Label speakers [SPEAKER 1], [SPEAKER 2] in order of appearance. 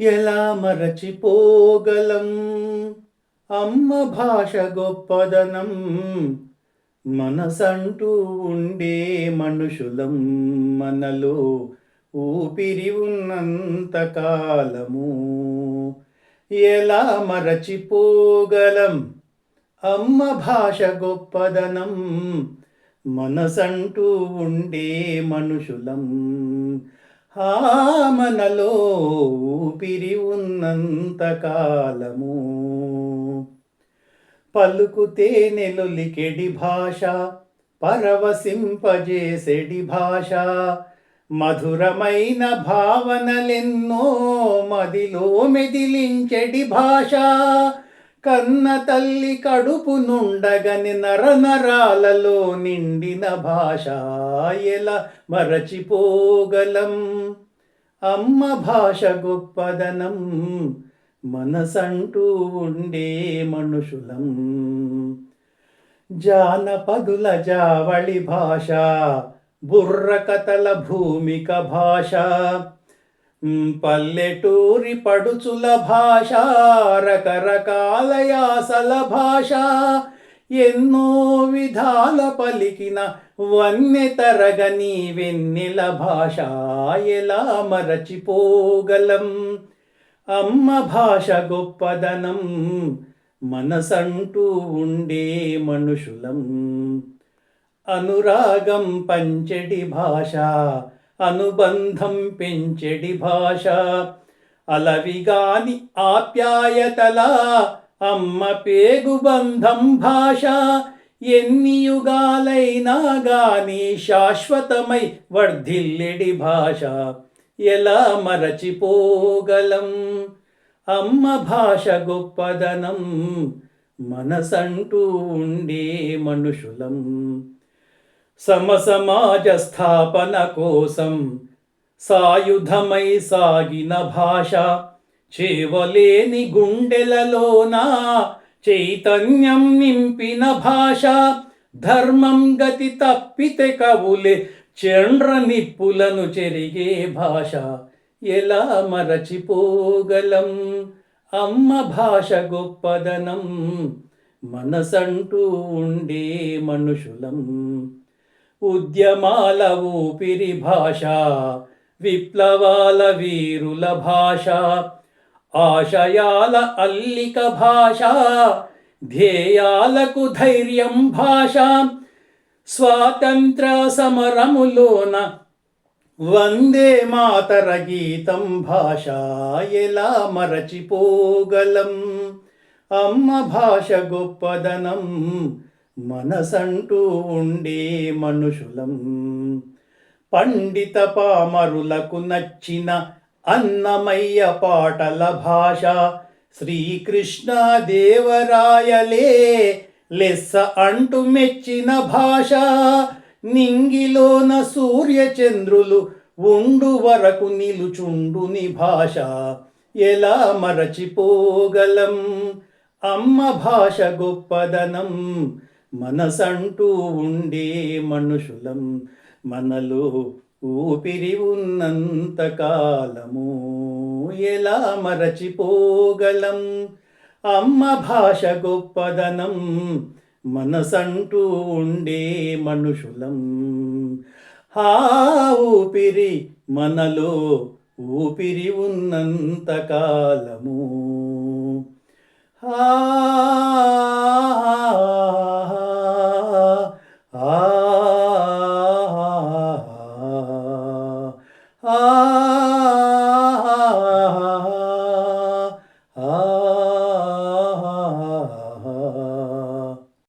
[SPEAKER 1] ఎలా మరచిపోగలం? అమ్మ భాష గొప్పదనం మనసంటూ ఉండే మనుషులం మనలో ఊపిరి ఉన్నంత కాలము ఎలా మరచిపోగలం? అమ్మ భాష గొప్పదనం మనసంటూ ఉండే మనుషులం మనలో ఊపిరి ఉన్నంత కాలము. పలుకుతే నెలొలికెడి భాష పరవశింపజేసెడి భాష. మధురమైన భావనలెన్నో మదిలో మెదిలించెడి భాష. కన్న తల్లి కడుపు నుండగని నరనరాలలో నిండిన భాష ఎలా మరచిపోగలం? అమ్మ భాష గొప్పదనం మనసంటూ ఉండే మనుషులం. జానపదుల జావళి భాష బుర్ర కథల భూమిక భాష. పల్లెటూరి పడుచుల భాష రకరకాల యాసల భాష. ఎన్నో విధాల పలికిన వన్నె తరగని వెన్నెల భాష ఎలా మరచిపోగలం? అమ్మ భాష గొప్పదనం మనసంటూ ఉండే మనుషులం. అనురాగం పంచడి భాష అనుబంధం పెంచెడి భాష. అలవిగాని ఆప్యాయతల అమ్మ పేగుబంధం భాష. ఎన్ని యుగాలైనా గాని శాశ్వతమై వర్ధిల్లెడి భాష. ఎలా మరచిపోగలం? అమ్మ భాష గొప్పదనం. మనసంటూ ఉండే మనుషులం. సమసమాజ స్థాపన కోసం సాయుధమై సాగిన భాష చేవలేని గుండెలలోన చైతన్యం నింపిన భాష ధర్మం గతి తప్పితే కవులే చండ్ర నిప్పులను చెరిగే భాష. ఎలా మరచిపోగలం? అమ్మ భాష గొప్పదనం. మనసంటూ ఉండే మనుషులం. ఉద్యమాల ఊపిరి భాష విప్లవాల వీరుల భాష ఆశయాల అల్లిక భాష ధ్యేయాలకు ధైర్యం భాష స్వాతంత్ర సమరములోన వందే మాతర గీతం భాష ఎలా మరచిపోగలం? అమ్మ భాష గొప్పదనం మనసంటూ ఉండే మనుషులం. పండిత పామరులకు నచ్చిన అన్నమయ్య పాటల భాష. శ్రీకృష్ణ దేవరాయలే లెస్స అంటూ మెచ్చిన భాష. నింగిలోన సూర్యచంద్రులు ఉండు వరకు నిలుచుండుని భాష. ఎలా మరచిపోగలం? అమ్మ భాష గొప్పదనం. మనసంటూ ఉండే మనుషులం మనలో ఊపిరి ఉన్నంత కాలము ఎలా మరచిపోగలం? అమ్మ భాష గొప్పదనం మనసంటూ ఉండే మనుషులం. హా ఊపిరి మనలో ఊపిరి ఉన్నంత కాలము. హా Ah.